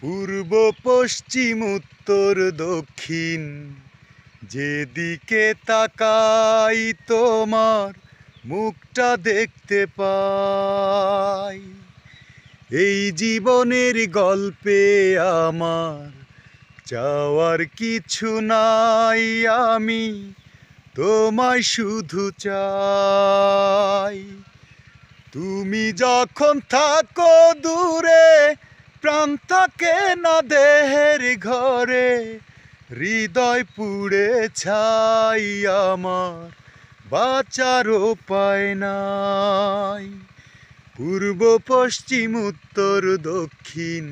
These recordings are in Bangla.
পূর্ব, পশ্চিম, উত্তর, দক্ষিণ। যেদিকে তাকাই তোমার মুখটা দেখতে পাই। এই জীবনের গল্পে আমার চাওয়ার কিছু নাই, আমি তোমায় শুধু চাই। তুমি যখন থাকো দূরে প্রাণ থাকে না দেহের ঘরে, হৃদয় পুড়ে ছাই আমার, বাঁচার উপায় নাই। পূর্ব, পশ্চিম, উত্তর, দক্ষিণ,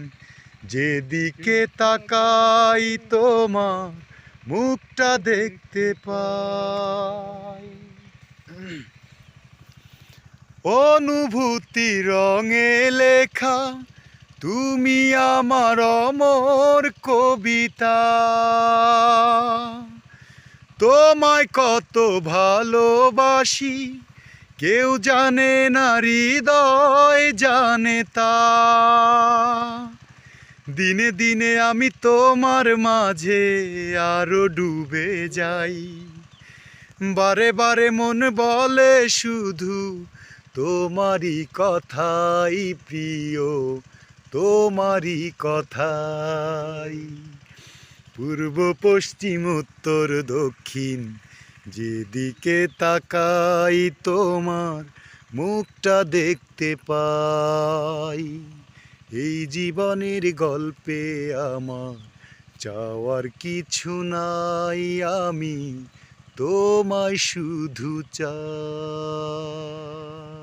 যেদিকে তাকাই তোমার মুখটা দেখতে পাই। অনুভূতি রঙে লেখা তুমি আমার অমর কবিতা। তোমায় কত ভালোবাসি, কেউ জানে না হৃদয় জানে তা। দিনে দিনে আমি তোমার মাঝে আরও ডুবে যাই। বারে বারে মন বলে শুধু তোমারই কথাই প্রিয়। তোমারই কথাই। পূর্ব, পশ্চিম, উত্তর, দক্ষিণ, যেদিকে তাকাই তোমার মুখটা দেখতে পাই। এই জীবনের গল্পে আমার চাওয়ার কিছু নাই, আমি তোমায় শুধু চাই।